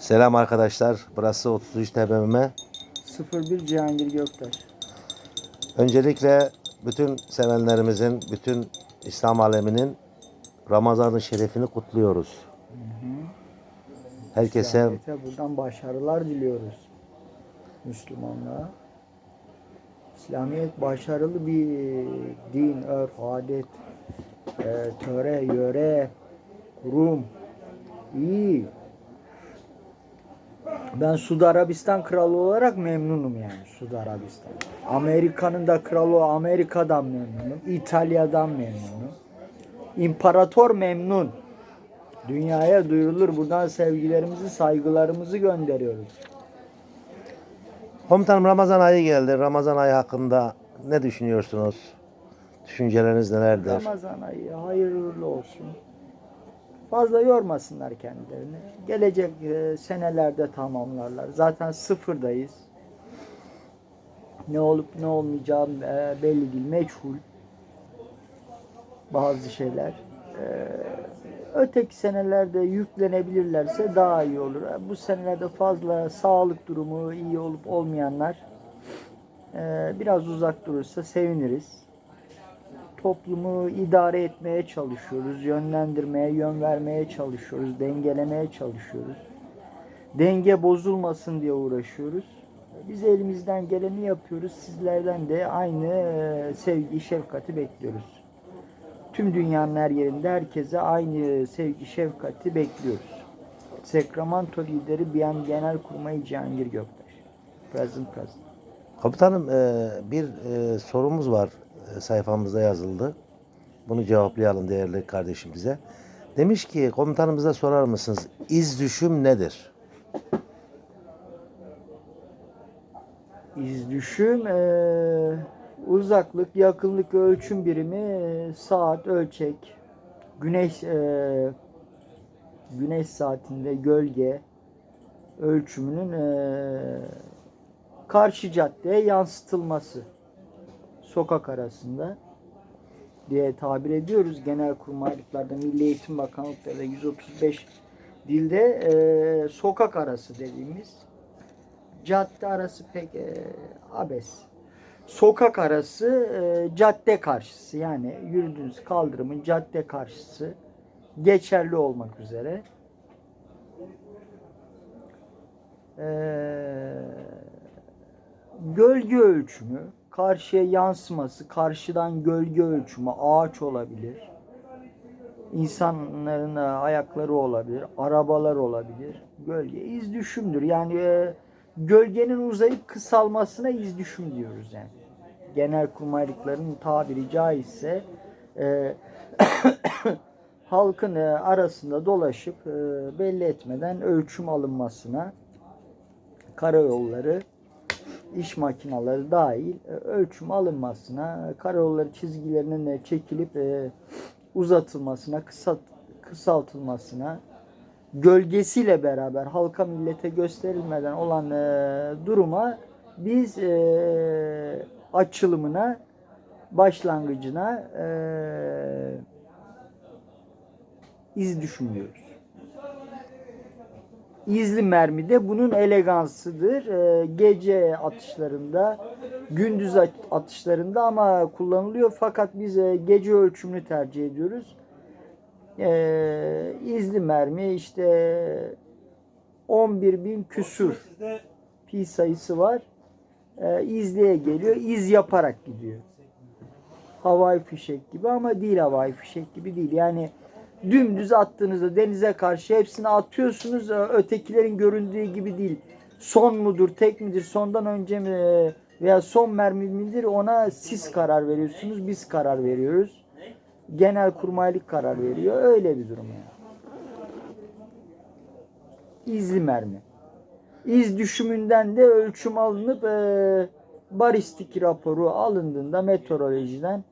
Selam arkadaşlar. Burası 33 TBMM. 01 Cihangir Göktaş. Öncelikle bütün sevenlerimizin, bütün İslam aleminin Ramazan-ı Şerifini kutluyoruz. Herkese İslamiyet'e buradan başarılar diliyoruz. Müslümanlığa. İslamiyet başarılı bir din, örf, adet, e, töre, yöre, kurum. İyi. Ben Suudi Arabistan kralı olarak memnunum yani Suudi Arabistan. Amerika'nın da kralı, Amerika'dan memnunum. İtalya'dan memnunum. İmparator memnun. Dünyaya duyurulur. Buradan sevgilerimizi, saygılarımızı gönderiyoruz. Komutanım Ramazan ayı geldi. Ramazan ayı hakkında ne düşünüyorsunuz? Düşünceleriniz nelerdir? Ramazan ayı hayırlı olsun. Fazla yormasınlar kendilerini. Gelecek e, senelerde tamamlarlar. Zaten sıfırdayız. Ne olup ne olmayacağı e, belli değil. Meçhul. Bazı şeyler. E, öteki senelerde yüklenebilirlerse daha iyi olur. Bu senelerde fazla sağlık durumu iyi olup olmayanlar biraz uzak durursa seviniriz toplumu idare etmeye çalışıyoruz, yönlendirmeye, yön vermeye çalışıyoruz, dengelemeye çalışıyoruz. Denge bozulmasın diye uğraşıyoruz. Biz elimizden geleni yapıyoruz. Sizlerden de aynı e, sevgi, şefkati bekliyoruz. Tüm dünyanın her yerinde herkese aynı sevgi, şefkati bekliyoruz. Sacramento lideri Biyan Genelkurmay Cihangir Göktaş. Present present. Komutanım e, bir e, sorumuz var sayfamızda yazıldı. Bunu cevaplayalım değerli kardeşimize. Demiş ki komutanımıza sorar mısınız? İz düşüm nedir? İz düşüm eee, uzaklık, yakınlık ölçüm birimi eee, saat, ölçek, güneş eee, güneş saatinde gölge ölçümünün eee, karşı caddeye yansıtılması sokak arasında diye tabir ediyoruz. Genel kurmaylıklarda Milli Eğitim Bakanlıklarında 135 dilde eee, sokak arası dediğimiz cadde arası pek e, abes. Sokak arası e, cadde karşısı yani yürüdüğünüz kaldırımın cadde karşısı geçerli olmak üzere. E, gölge ölçümü, karşıya yansıması, karşıdan gölge ölçümü, ağaç olabilir. İnsanların e, ayakları olabilir, arabalar olabilir. Gölge iz düşümdür. Yani e, gölgenin uzayıp kısalmasına iz düşüm diyoruz yani. Genel kurmaylıkların tabiri caizse e, halkın e, arasında dolaşıp e, belli etmeden ölçüm alınmasına karayolları iş makineleri dahil e, ölçüm alınmasına, karayolları çizgilerinin de çekilip e, uzatılmasına, kısalt, kısaltılmasına, gölgesiyle beraber halka millete gösterilmeden olan e, duruma biz e, açılımına, başlangıcına e, iz düşünüyoruz. İzli mermi de bunun elegansıdır. Ee, gece atışlarında, gündüz at- atışlarında ama kullanılıyor. Fakat biz e, gece ölçümünü tercih ediyoruz. İzli mermi işte 11 bin küsur pi sayısı var. İzliye geliyor. iz yaparak gidiyor. Havai fişek gibi ama değil havai fişek gibi değil. Yani dümdüz attığınızda denize karşı hepsini atıyorsunuz. Ee, Ötekilerin göründüğü gibi değil. Son mudur, tek midir, sondan önce mi e, veya son mermi midir ona siz karar veriyorsunuz. Biz karar veriyoruz. Genel kurmaylık karar veriyor. Öyle bir durum yani. İzli mermi. İz düşümünden de ölçüm alınıp e, baristik raporu alındığında meteorolojiden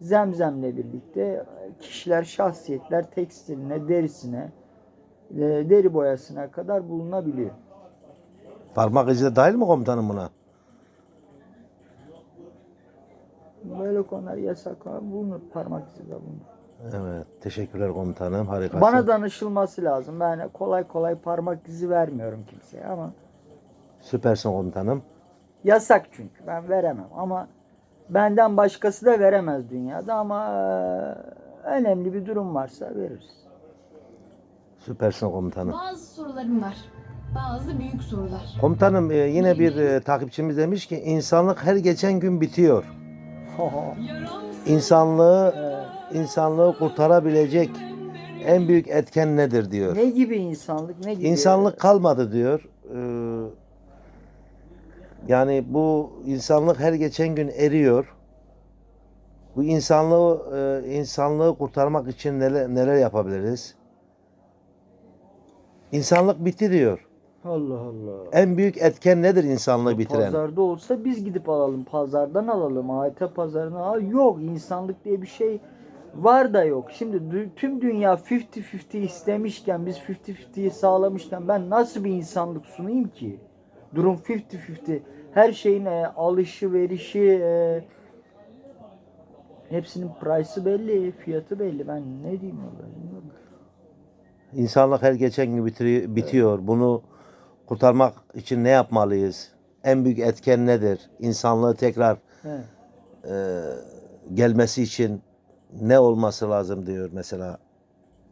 zemzemle birlikte kişiler, şahsiyetler tekstiline, derisine, e, deri boyasına kadar bulunabiliyor. Parmak izi de dahil mi komutanım buna? Böyle konular yasak bulunur. Parmak izi de bulunur. Evet. Teşekkürler komutanım. Harikasın. Bana danışılması lazım. Ben kolay kolay parmak izi vermiyorum kimseye ama Süpersin komutanım. yasak çünkü. Ben veremem ama benden başkası da veremez dünyada ama eee, önemli bir durum varsa veririz. Süpersin komutanım. Bazı sorularım var. Bazı büyük sorular. Komutanım e, yine bir e, takipçimiz demiş ki insanlık her geçen gün bitiyor. İnsanlığı insanlığı kurtarabilecek en büyük etken nedir diyor. ne gibi insanlık ne gibi? İnsanlık kalmadı diyor. Ee, yani bu insanlık her geçen gün eriyor. Bu insanlığı e, insanlığı kurtarmak için neler neler yapabiliriz? İnsanlık bitti diyor. Allah Allah. En büyük etken nedir insanlığı bitiren? Pazarda olsa biz gidip alalım. Pazardan alalım. AYT pazarına al. Yok insanlık diye bir şey var da yok. Şimdi tüm dünya 50-50 istemişken biz 50-50'yi sağlamışken ben nasıl bir insanlık sunayım ki? Durum 50-50. Her şeyin e, alışı verişi e, hepsinin price'ı belli, fiyatı belli. Ben ne diyeyim vallahi bilmiyorum. İnsanlık her geçen gün bitiri- bitiyor. Bunu kurtarmak için ne yapmalıyız? En büyük etken nedir? İnsanlığı tekrar He. e, gelmesi için ne olması lazım diyor mesela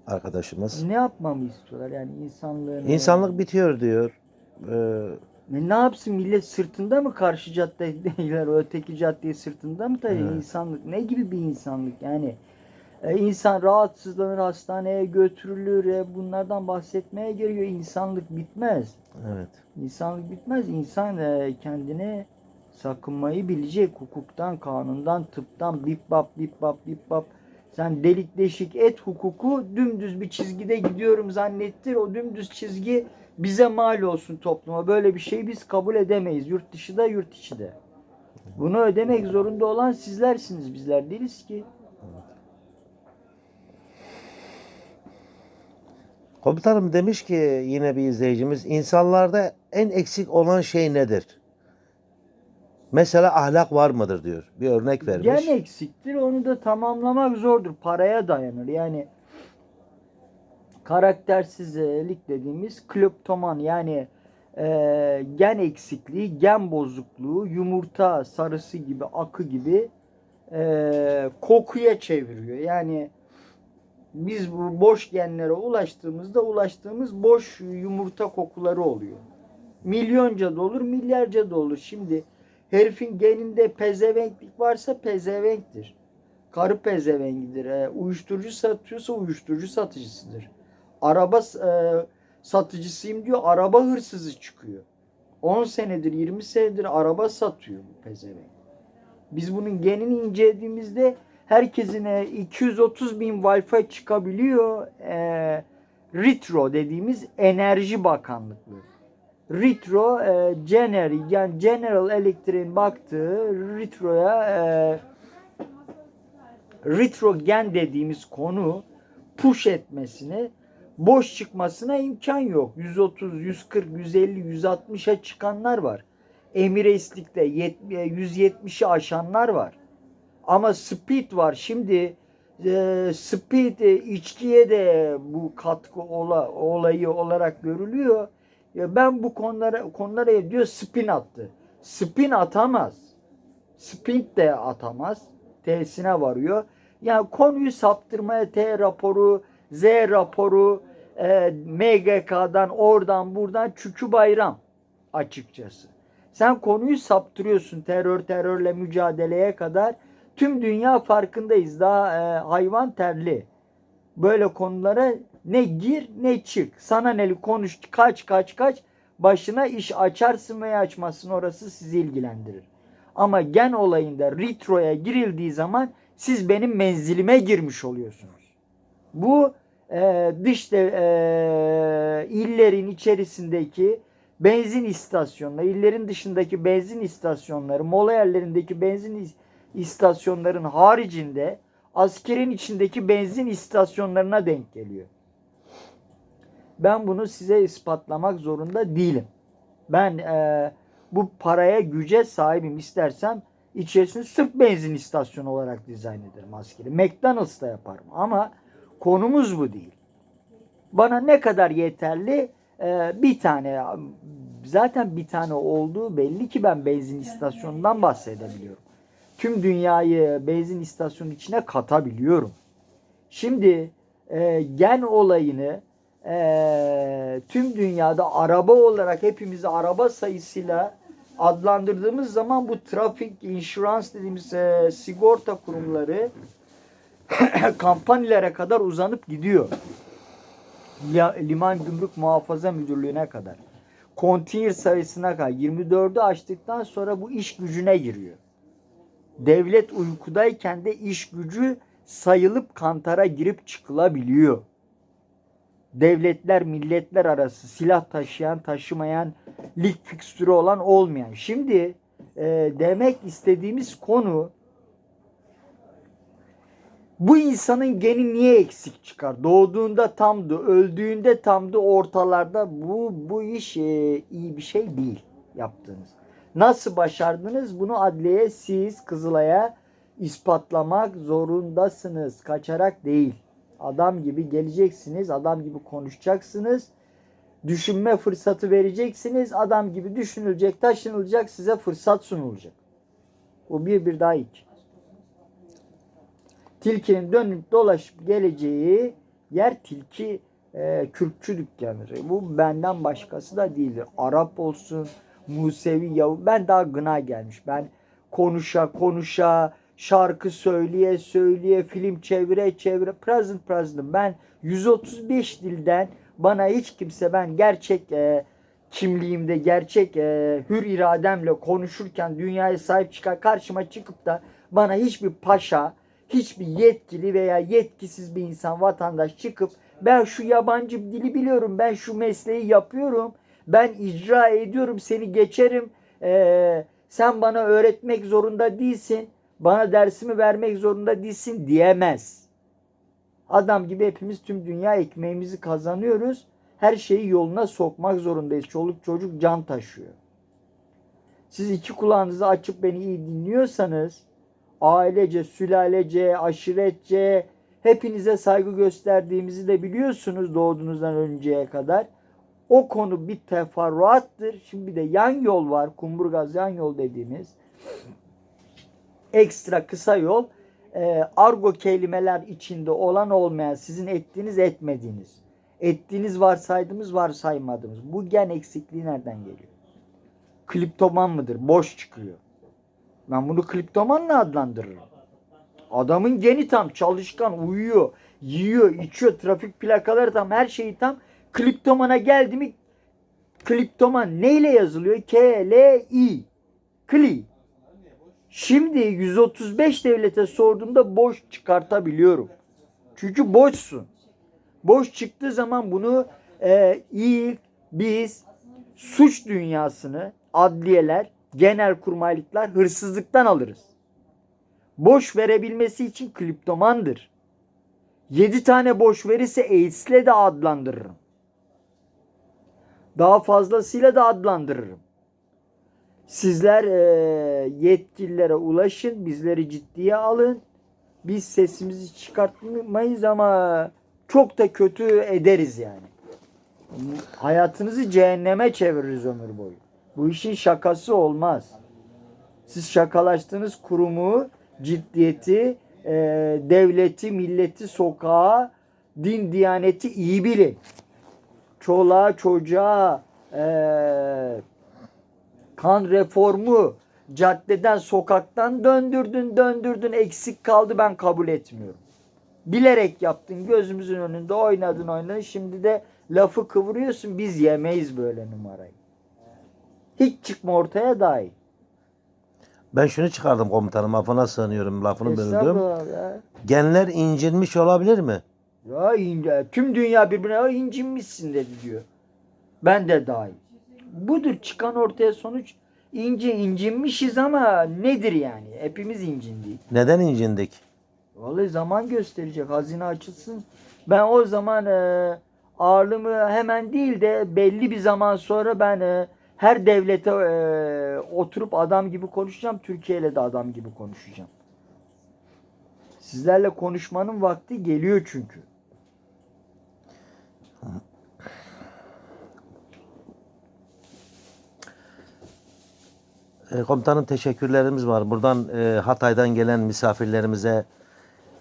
arkadaşımız. Ne yapmamı istiyorlar yani insanlığın? İnsanlık bitiyor diyor. E, Ne, yapsın millet sırtında mı karşı caddeler öteki caddeyi sırtında mı taşıyor Evet. insanlık ne gibi bir insanlık yani e, insan rahatsızlanır hastaneye götürülür e, bunlardan bahsetmeye geliyor insanlık bitmez evet. insanlık bitmez insan e, kendini sakınmayı bilecek hukuktan kanundan tıptan bip bap bip bap bip bap sen delik deşik et hukuku dümdüz bir çizgide gidiyorum zannettir o dümdüz çizgi bize mal olsun topluma. Böyle bir şeyi biz kabul edemeyiz. Yurt dışı da yurt içi de. Bunu ödemek zorunda olan sizlersiniz. Bizler değiliz ki. Komutanım demiş ki yine bir izleyicimiz insanlarda en eksik olan şey nedir? Mesela ahlak var mıdır diyor. Bir örnek vermiş. Gen eksiktir. Onu da tamamlamak zordur. Paraya dayanır. Yani karaktersizlik dediğimiz kleptoman yani e, gen eksikliği, gen bozukluğu, yumurta sarısı gibi, akı gibi e, kokuya çeviriyor. Yani biz bu boş genlere ulaştığımızda ulaştığımız boş yumurta kokuları oluyor. Milyonca da olur, milyarca da olur. Şimdi herifin geninde pezevenklik varsa pezevenktir. Karı pezevengidir. E, uyuşturucu satıyorsa uyuşturucu satıcısıdır. Araba e, satıcısıyım diyor, araba hırsızı çıkıyor. 10 senedir, 20 senedir araba satıyor bu pezevenk. Biz bunun genini incelediğimizde herkesin e, 230 bin Wi-Fi çıkabiliyor. E, RITRO dediğimiz Enerji Bakanlıkları. RITRO e, General, yani General Electric'in baktığı RITRO'ya e, RITRO gen dediğimiz konu push etmesine boş çıkmasına imkan yok. 130, 140, 150, 160'a çıkanlar var. Emireslik'te yet- 170'i aşanlar var. Ama speed var. Şimdi e, speed e, içkiye de bu katkı ola, olayı olarak görülüyor. Ya ben bu konulara konulara diyor spin attı. Spin atamaz. Spin de atamaz. T'sine varıyor. Yani konuyu saptırmaya T raporu, Z raporu, e, MGK'dan oradan buradan çükü bayram açıkçası. Sen konuyu saptırıyorsun terör terörle mücadeleye kadar. Tüm dünya farkındayız. Daha e, hayvan terli. Böyle konulara ne gir ne çık. Sana neli konuş kaç kaç kaç başına iş açarsın veya açmazsın orası sizi ilgilendirir. Ama gen olayında retroya girildiği zaman siz benim menzilime girmiş oluyorsunuz. Bu e, dış de, e, illerin içerisindeki benzin istasyonları, illerin dışındaki benzin istasyonları, mola yerlerindeki benzin is- istasyonların haricinde askerin içindeki benzin istasyonlarına denk geliyor. Ben bunu size ispatlamak zorunda değilim. Ben e, bu paraya güce sahibim. İstersem içerisinde sırf benzin istasyonu olarak dizayn ederim askeri. McDonald's da yaparım ama konumuz bu değil. Bana ne kadar yeterli? Ee, bir tane zaten bir tane olduğu belli ki ben benzin istasyonundan bahsedebiliyorum. Tüm dünyayı benzin istasyonu içine katabiliyorum. Şimdi e, gen olayını e, tüm dünyada araba olarak hepimizi araba sayısıyla adlandırdığımız zaman bu trafik, insurans dediğimiz e, sigorta kurumları kampanyalara kadar uzanıp gidiyor. Liman Gümrük Muhafaza Müdürlüğü'ne kadar. Konteyner sayısına kadar 24'ü aştıktan sonra bu iş gücüne giriyor. Devlet uykudayken de iş gücü sayılıp kantara girip çıkılabiliyor. Devletler milletler arası silah taşıyan taşımayan lig fikstürü olan olmayan. Şimdi e, demek istediğimiz konu bu insanın geni niye eksik çıkar? Doğduğunda tamdı, öldüğünde tamdı, ortalarda bu bu iş e, iyi bir şey değil yaptığınız. Nasıl başardınız? Bunu adliyeye siz Kızılay'a ispatlamak zorundasınız. Kaçarak değil. Adam gibi geleceksiniz, adam gibi konuşacaksınız. Düşünme fırsatı vereceksiniz. Adam gibi düşünülecek, taşınılacak, size fırsat sunulacak. O bir bir daha iki. Tilkinin dönüp dolaşıp geleceği yer tilki e, kürkçü dükkanıdır. Bu benden başkası da değildir. Arap olsun, Musevi, Yahudi. Ben daha gına gelmiş. Ben konuşa konuşa, şarkı söyleye söyleye, film çevire çevire, present present. Ben 135 dilden bana hiç kimse ben gerçek e, kimliğimde, gerçek e, hür irademle konuşurken dünyaya sahip çıkar karşıma çıkıp da bana hiçbir paşa, hiçbir yetkili veya yetkisiz bir insan, vatandaş çıkıp ben şu yabancı dili biliyorum, ben şu mesleği yapıyorum, ben icra ediyorum, seni geçerim, ee, sen bana öğretmek zorunda değilsin, bana dersimi vermek zorunda değilsin diyemez. Adam gibi hepimiz tüm dünya ekmeğimizi kazanıyoruz. Her şeyi yoluna sokmak zorundayız. Çoluk çocuk can taşıyor. Siz iki kulağınızı açıp beni iyi dinliyorsanız ailece, sülalece, aşiretçe hepinize saygı gösterdiğimizi de biliyorsunuz doğduğunuzdan önceye kadar. O konu bir teferruattır. Şimdi bir de yan yol var. Kumburgaz yan yol dediğimiz. Ekstra kısa yol. Ee, argo kelimeler içinde olan olmayan sizin ettiğiniz etmediğiniz. Ettiğiniz varsaydığımız varsaymadığımız. Bu gen eksikliği nereden geliyor? Kliptoman mıdır? Boş çıkıyor. Ben bunu kliptomanla adlandırırım. Adamın geni tam, çalışkan, uyuyor, yiyor, içiyor, trafik plakaları tam, her şeyi tam. Kliptomana geldi mi kliptoman neyle yazılıyor? K-L-I. Kli. Şimdi 135 devlete sorduğumda boş çıkartabiliyorum. Çünkü boşsun. Boş çıktığı zaman bunu e, ilk biz suç dünyasını adliyeler, genel kurmaylıklar hırsızlıktan alırız. Boş verebilmesi için kliptomandır. 7 tane boş verirse AIDS'le de adlandırırım. Daha fazlasıyla da adlandırırım. Sizler e, yetkililere ulaşın, bizleri ciddiye alın. Biz sesimizi çıkartmayız ama çok da kötü ederiz yani. Hayatınızı cehenneme çeviririz ömür boyu. Bu işin şakası olmaz. Siz şakalaştığınız kurumu, ciddiyeti, e, devleti, milleti, sokağı, din, diyaneti iyi bilin. Çoluğa, çocuğa, e, kan reformu, caddeden, sokaktan döndürdün, döndürdün, eksik kaldı ben kabul etmiyorum. Bilerek yaptın, gözümüzün önünde oynadın, oynadın. Şimdi de lafı kıvırıyorsun, biz yemeyiz böyle numarayı. Hiç çıkma ortaya dahi. Ben şunu çıkardım komutanım affına sığınıyorum lafını böldüm. Ya. Genler incinmiş olabilir mi? Ya ince, tüm dünya birbirine "Ya incinmişsin dedi diyor. Ben de dahil. Budur çıkan ortaya sonuç. İnci incinmişiz ama nedir yani? Hepimiz incindik. Neden incindik? Vallahi zaman gösterecek. Hazine açılsın. Ben o zaman e, ağırlığımı hemen değil de belli bir zaman sonra ben e, her devlete e, oturup adam gibi konuşacağım. Türkiye ile de adam gibi konuşacağım. Sizlerle konuşmanın vakti geliyor çünkü. E, komutanım teşekkürlerimiz var. Buradan e, Hatay'dan gelen misafirlerimize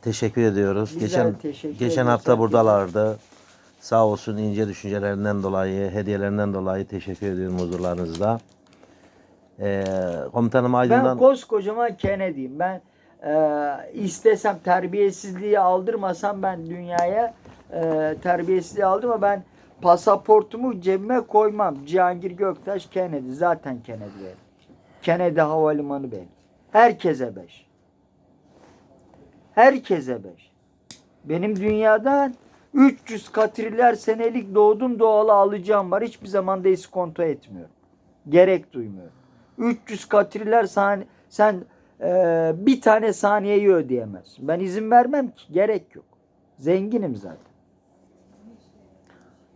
teşekkür ediyoruz. Bizler geçen teşekkür geçen hafta buradalardı. Sağ olsun ince düşüncelerinden dolayı, hediyelerinden dolayı teşekkür ediyorum huzurlarınızda. E, komutanım Ben Aydın'dan koskocaman Kennedy'yim. Ben e, istesem terbiyesizliği aldırmasam ben dünyaya e, terbiyesizliği aldırma ben pasaportumu cebime koymam. Cihangir Göktaş Kennedy. Zaten Kennedy benim. Kennedy Havalimanı benim. Herkese beş. Herkese beş. Benim dünyadan 300 katriler senelik doğdum doğalı alacağım var. Hiçbir zaman da iskonto etmiyorum. Gerek duymuyorum. 300 katriler saniye sen e, bir tane saniyeyi ödeyemezsin. Ben izin vermem ki. Gerek yok. Zenginim zaten.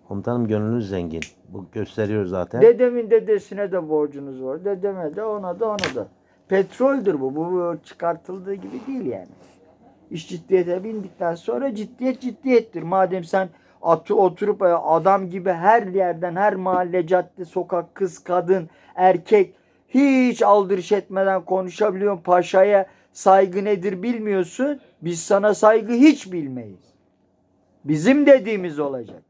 komutanım gönlünüz zengin. Bu gösteriyor zaten. Dedemin dedesine de borcunuz var. Dedeme de ona da ona da. Petroldür. Bu bu çıkartıldığı gibi değil yani. İş ciddiyete bindikten sonra ciddiyet ciddiyettir. Madem sen atı oturup e, adam gibi her yerden her mahalle cadde sokak kız kadın erkek hiç aldırış etmeden konuşabiliyorsun. Paşaya saygı nedir bilmiyorsun. Biz sana saygı hiç bilmeyiz. Bizim dediğimiz olacak.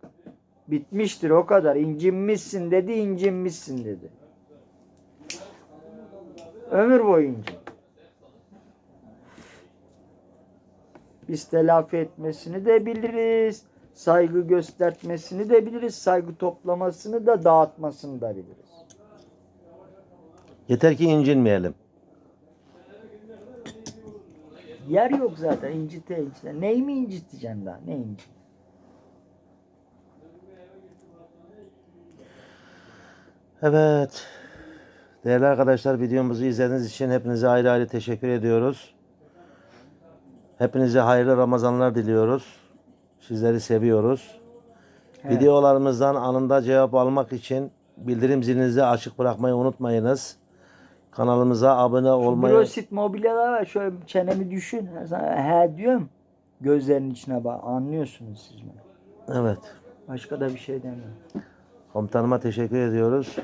Bitmiştir o kadar. İncinmişsin dedi, incinmişsin dedi. Ömür boyunca. Biz telafi etmesini de biliriz. Saygı göstermesini de biliriz. Saygı toplamasını da dağıtmasını da biliriz. Yeter ki incinmeyelim. Yer yok zaten incite incite. Neyi mi inciteceksin daha? Ne incit? Evet. Değerli arkadaşlar videomuzu izlediğiniz için hepinize ayrı ayrı teşekkür ediyoruz. Hepinize hayırlı Ramazanlar diliyoruz. Sizleri seviyoruz. Evet. Videolarımızdan anında cevap almak için bildirim zilinizi açık bırakmayı unutmayınız. Kanalımıza abone Şu olmayı Brosit mobilyalar var. Şöyle çenemi düşün. He diyorum. Gözlerinin içine bak. Anlıyorsunuz siz beni. Evet. Başka da bir şey demiyorum. Komutanıma teşekkür ediyoruz.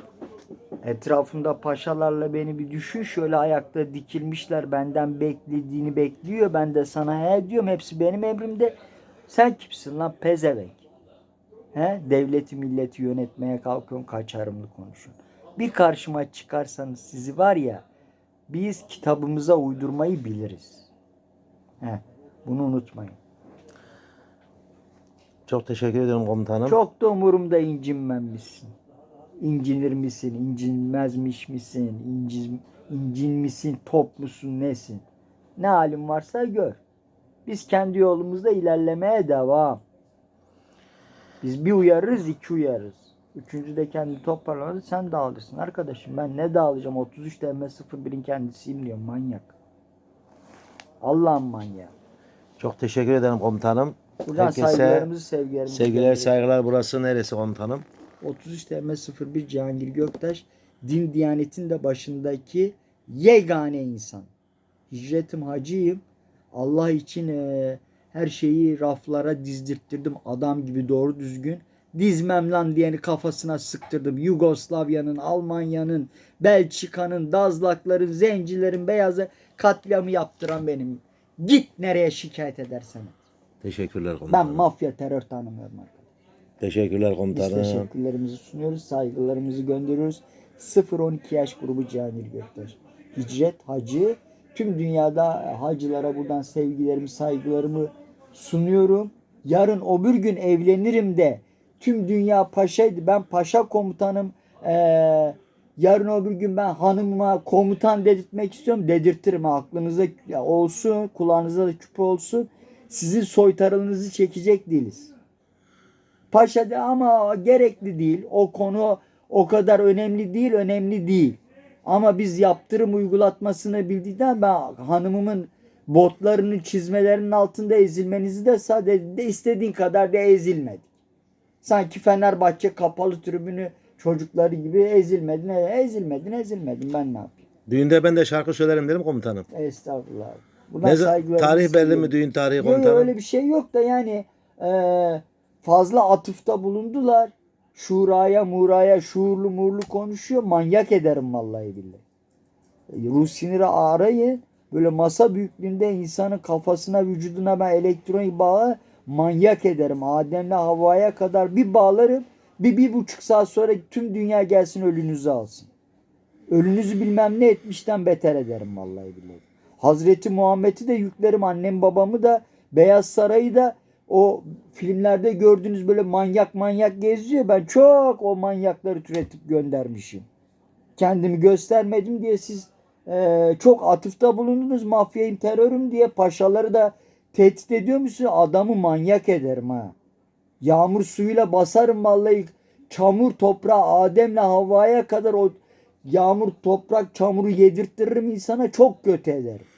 Etrafımda paşalarla beni bir düşün. Şöyle ayakta dikilmişler. Benden beklediğini bekliyor. Ben de sana he diyorum. Hepsi benim emrimde. Sen kimsin lan pezevenk? He? Devleti milleti yönetmeye kalkıyorsun. Kaçarımlı konuşuyorsun. Bir karşıma çıkarsanız sizi var ya biz kitabımıza uydurmayı biliriz. He. Bunu unutmayın. Çok teşekkür ediyorum komutanım. Çok da umurumda incinmemişsin. İncinir misin, incinmezmiş misin, incin, incin misin, top musun, nesin? Ne halin varsa gör. Biz kendi yolumuzda ilerlemeye devam. Biz bir uyarırız, iki uyarırız. Üçüncü de kendi toparlamadı, sen dağılırsın. Arkadaşım ben ne dağılacağım? 33 TM 01'in kendisiyim diyor manyak. Allah'ın manyağı. Çok teşekkür ederim komutanım. Buradan Herkese saygılarımızı, sevgilerimizi Sevgiler, saygılar. Burası neresi komutanım? 33 TM 01 Cihangir Göktaş din diyanetin de başındaki yegane insan. Hicretim hacıyım. Allah için e, her şeyi raflara dizdirttirdim. Adam gibi doğru düzgün. Dizmem lan diyeni kafasına sıktırdım. Yugoslavya'nın, Almanya'nın, Belçika'nın, Dazlakların, Zencilerin, Beyazı katliamı yaptıran benim. Git nereye şikayet edersen. Teşekkürler Ben komutanım. mafya terör tanımıyorum arkadaşlar. Teşekkürler Biz komutanım. teşekkürlerimizi sunuyoruz, saygılarımızı gönderiyoruz. 0-12 yaş grubu Cihangir Göktaş. Hicret, hacı, tüm dünyada hacılara buradan sevgilerimi, saygılarımı sunuyorum. Yarın öbür gün evlenirim de tüm dünya paşaydı. Ben paşa komutanım. Ee, yarın öbür gün ben hanımıma komutan dedirtmek istiyorum. Dedirtirim. Aklınıza olsun, kulağınıza da küpe olsun. Sizin soytarınızı çekecek değiliz. Paşa de ama gerekli değil. O konu o kadar önemli değil, önemli değil. Ama biz yaptırım uygulatmasını bildikten ben hanımımın botlarının çizmelerinin altında ezilmenizi de sadece de istediğin kadar da ezilmedi. Sanki Fenerbahçe kapalı tribünü çocukları gibi ezilmedin, ezilmedin, ezilmedin. Ben ne yapayım? Düğünde ben de şarkı söylerim dedim komutanım. Estağfurullah. Buradan Ne, saygılarımı tarih belli mi düğün tarihi Yok yok komutanım? öyle bir şey yok da yani e, fazla atıfta bulundular. Şuraya muraya şuurlu murlu konuşuyor. Manyak ederim vallahi billahi. E, Ruh siniri arayın. Böyle masa büyüklüğünde insanın kafasına vücuduna ben elektronik bağı manyak ederim. Adem'le Havva'ya kadar bir bağlarım. Bir, bir buçuk saat sonra tüm dünya gelsin ölünüzü alsın. Ölünüzü bilmem ne etmişten beter ederim vallahi billahi. Hazreti Muhammed'i de yüklerim annem babamı da Beyaz Saray'ı da o filmlerde gördüğünüz böyle manyak manyak geziyor. Ben çok o manyakları türetip göndermişim. Kendimi göstermedim diye siz e, çok atıfta bulundunuz. Mafyayım terörüm diye paşaları da tehdit ediyor musunuz? Adamı manyak ederim ha. Yağmur suyuyla basarım vallahi. Çamur toprağı Adem'le Havva'ya kadar o yağmur toprak çamuru yedirttiririm insana çok kötü ederim.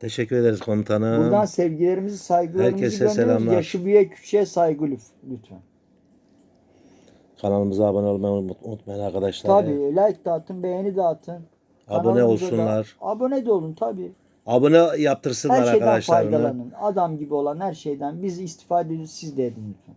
Teşekkür ederiz komutanım. Buradan sevgilerimizi, saygılarımızı Herkese gönderiyoruz. selamlar. Yaşı büyüğe küçüğe saygı lütfen. Kanalımıza abone olmayı unut- unutmayın arkadaşlar. Tabii like dağıtın, beğeni dağıtın. Abone Kanalımıza da olsunlar. abone de olun tabii. Abone yaptırsınlar Her şeyden faydalanın. Adam gibi olan her şeyden biz istifade ediyoruz. Siz de edin lütfen.